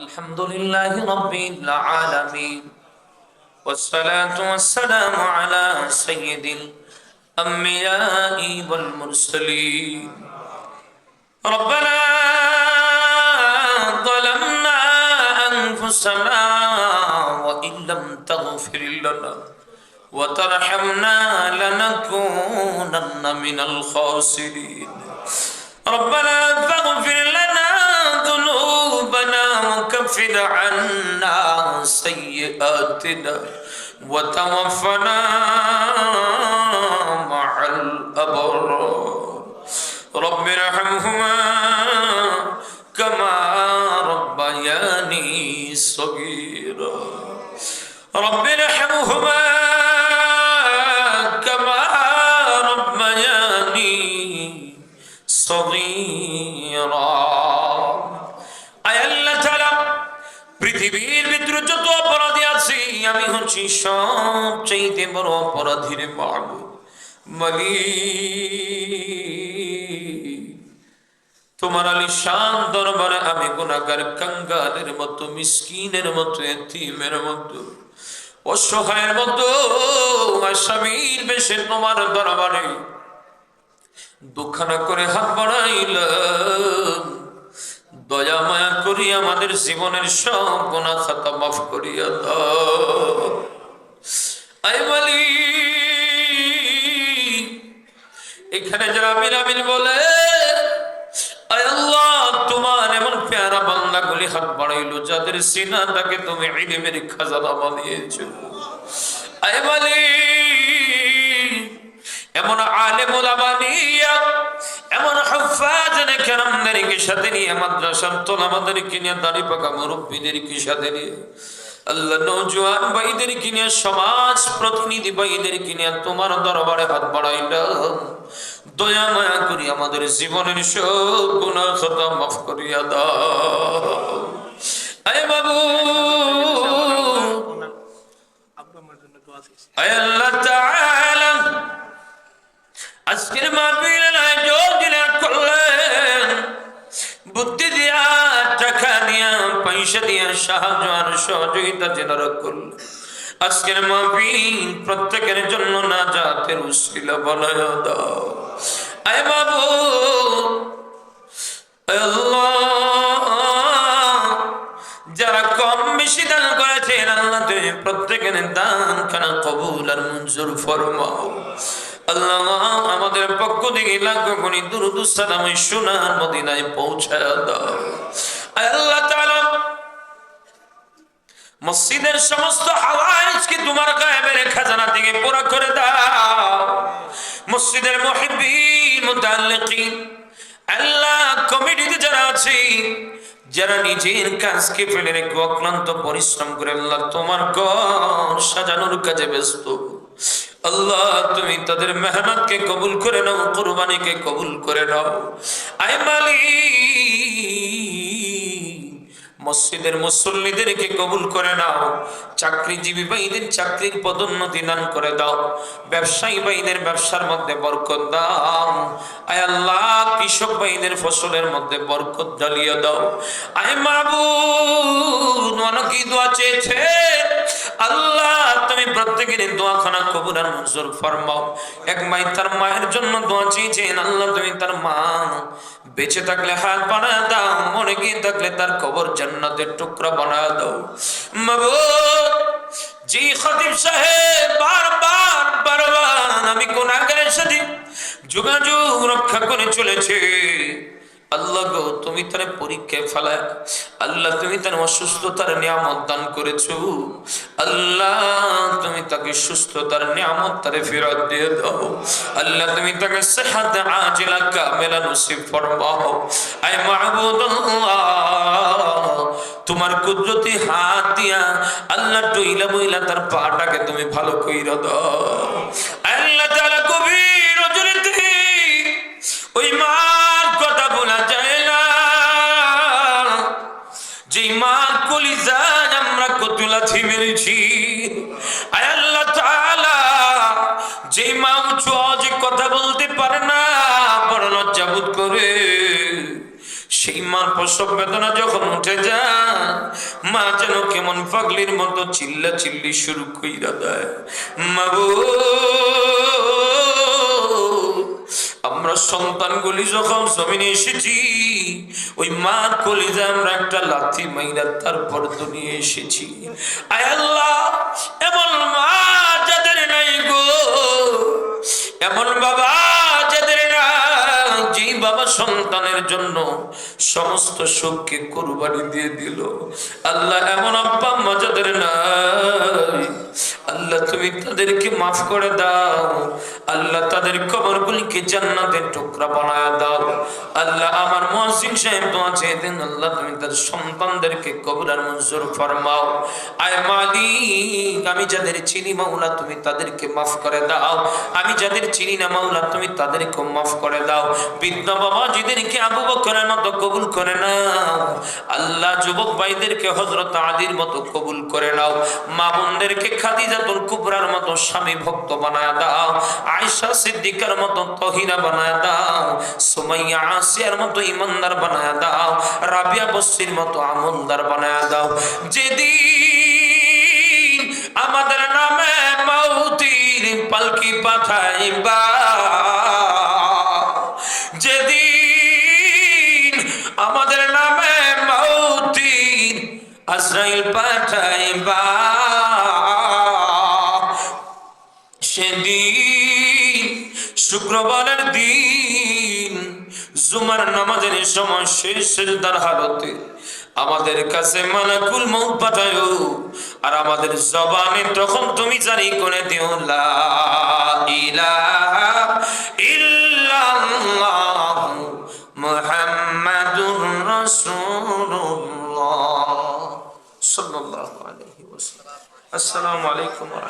الحمد لله رب العالمين والصلاة والسلام على سيد الأنبياء والمرسلين ربنا ظلمنا أنفسنا وإن لم تغفر لنا وترحمنا لنكونن من الخاسرين ربنا عنا سيئاتنا وتوفنا مع الأبرار. رب ارحمهما كما ربياني صغيرا. رب ارحمهما كما ربياني صغيرا. আমি হচ্ছি সবচেয়ে বড় অপরাধীর মালিক। তোমার আলী শান দরবারে আমি গুণাগার কাঙ্গালের মতো, মিসকিনের মতো, এতিমের মতো, অসহায়ের মতো, আসামির বেশে তোমার দরবারে দুখানা করে হাত বাড়াইলাম। দয়া মায়া করি আমাদের জীবনের সব গুণা খাতা মাফ করিয়া দাও। এখানে যারা মিরামিল বলে, আয় আল্লাহ, তোমার এমন পেয়ারা বাংলা গুলি হাত বাড়াইলো যাদের সিনা তাকে তুমি ইলিমের খাজানা বানিয়েছো। আয় মালিক। এমন আলেম বানিয়া এমন হাফাজনে কেরামদেরকে সাথে নিয়ে নিয়ে, দাড়ি পাকা সাথে নিয়ে, আল্লাহ নৌজওয়ান ভাইদেরকে নিয়ে, সমাজ প্রতিনিধি ভাইদেরকে নিয়ে, তোমার দরবারে হাত বাড়াইলাম। দয়া মায়া করি আমাদের জীবনের সব গুণা খতা মাফ করিয়া দাও। আয় বাবু। আয় আল্লাহ তাআলা আজকের মাহফিলের আয়োজন যিনি করলেন। বুদ্ধি দিয়া টাকা দিয়া, পয়সা দিয়া সাহায্য আর সহযোগিতা যেনারা করলেন। আজকের মাহফিল প্রত্যেকের জন্য না জাতের উশিলা বলয় দাও। আয় বাবু প্রত্যেকের দান কবুল আর মঞ্জুর ফরমাও। আল্লাহ আমাদের পক্ষ থেকে লাখ গুণী দুরুদুসালাম সোনার মদিনায় পৌঁছায় দাও। আল্লাহ মসজিদের সমস্ত হাওয়াইজকে তোমার গায়েবের খাজানা থেকে পুরা করে দাও। মসজিদের মুহিব্বিন, মুতাল্লিকিন, আল্লাহ কমিটিতে যারা আছে যারা নিজের কাজকে ফেলে রেখে, অক্লান্ত পরিশ্রম করে আল্লাহ তোমার ঘর সাজানোর কাজে ব্যস্ত। আল্লাহ, তুমি তাদের মেহনত কে কবুল করে নাও, কোরবানিকে কবুল করে নাও। আয় মালিক! মসজিদের মুসল্লিদেরকে কবুল করে নাও, চাকরিজীবী ভাইদের চাকরির পদোন্নতি দান করে দাও, ব্যবসায়ী ভাইদের ব্যবসার মধ্যে বরকত দাও, আয় আল্লাহ, কৃষক ভাইদের ফসলের মধ্যে বরকত ঢালিয়ে দাও। আয় মাবুদ অনেকেই দোয়া চেয়েছে আল্লাহ, তুমি প্রত্যেকের দোয়াখানা কবুল আর মঞ্জুর ফরমাও। এক ভাই তার মায়ের জন্য দোয়া চেয়েছেন, আল্লাহ তুমি তার মা বেঁচে থাকলে হাত বানা দাও, মরে গিয়ে থাকলে তার কবর জান্নাতের টুকরা বানা দাও। মাবুদ, জি খতিব সাহেব, বারবার বারবার, আমি গুনাহগারের সাথে যোগাযোগ রক্ষা করে চলেছে। আল্লাহ গো, তুমি তার পরীক্ষায় ফেলায়। আল্লাহ, তুমি তার অসুস্থতার নিয়ামত দান করেছ। আল্লাহ, তুমি তাকে সুস্থতার নিয়ামত তারে ফেরত দিয়ে দাও। আল্লাহ, তুমি তাকে সেহাত আজিলা কামেলা নসিব ফরমাও। মাহবুদুল্লাহ, তোমার কুদরতি হাত দিয়া আল্লাহ টইলা বইলা তার পাটাকে তুমি ভালো কইরা দাও। আল্লাহ তাআলা কবির লাথি মেরেছি। আল্লাহ তাআলা যে মা উঁচু যে কথা বলতে পারে না, বড় লজ্জাবোধ করে। সেই মার প্রসব বেদনা যখন উঠে যায়, মা যেন কেমন পাগলির মতো চিল্লা চিল্লি শুরু কইরা দেয়। মাগো আমরা সন্তানগুলি যখন জমিনে এসেছি ওই মার কলিজা আমরা একটা লাথি মাইরা তারপর দুনিয়া এসেছি। আয় আল্লাহ, এমন মা যাদের নাই গো। এমন বাবা যাদের না যেই বাবা সন্তানের জন্য সমস্ত সুখকে কোরবানি দিয়ে দিল। আল্লাহ, এমন আব্বা আম্মা যাদের আল্লাহ তুমি তাদেরকে মাফ করে দাও। আল্লাহ তাদের কবরগুলিকে জান্নাতের টুকরা বানায় দাও। আল্লাহ আমার মহসিন সাহেব দোয়া চেয়ে দেন, আল্লাহ তুমি তার সন্তানদেরকে কবরার মঞ্জুর ফরমাও। আয় মালিক, আমি যাদের চিনি মাওলা তুমি তাদেরকে মাফ করে দাও। আমি যাদের চিনি না মাওলা তুমি তাদেরকে মাফ করে দাও। বৃদ্ধ বাবা যিদেরকে আবু বকরের মতো কবুল করে নাও, আল্লাহ যুবক ভাইদেরকে হজরত আলীর মতো কবুল করে নাও। মা বোনদেরকে খাদিজাতুল কুবরার মতো স্বামী ভক্ত বানায় দাও, আয়েশা সিদ্দিকার মতো তহিরা বানায় দাও, সুমাইয়া আসিয়ার মতো ইমানদার বানায় দাও, রাবিয়া বসির মতো আমলদার বানায় দাও। যেদিন আমাদের নামে মৌতির পালকি পাঠাইবা, যেদিন আমাদের নামে মৌতির আজরাইল পাঠাইবা। সেদিন শুক্রবারের দিন, জুমার নামাজের সময় শেষ সেজদার হালতে আমাদের কাছে মালাকুল মৌত পাঠায়। আর আমাদের জবানে তখন তুমি জানি করে দিও আসসালামু আলাইকুম ওয়া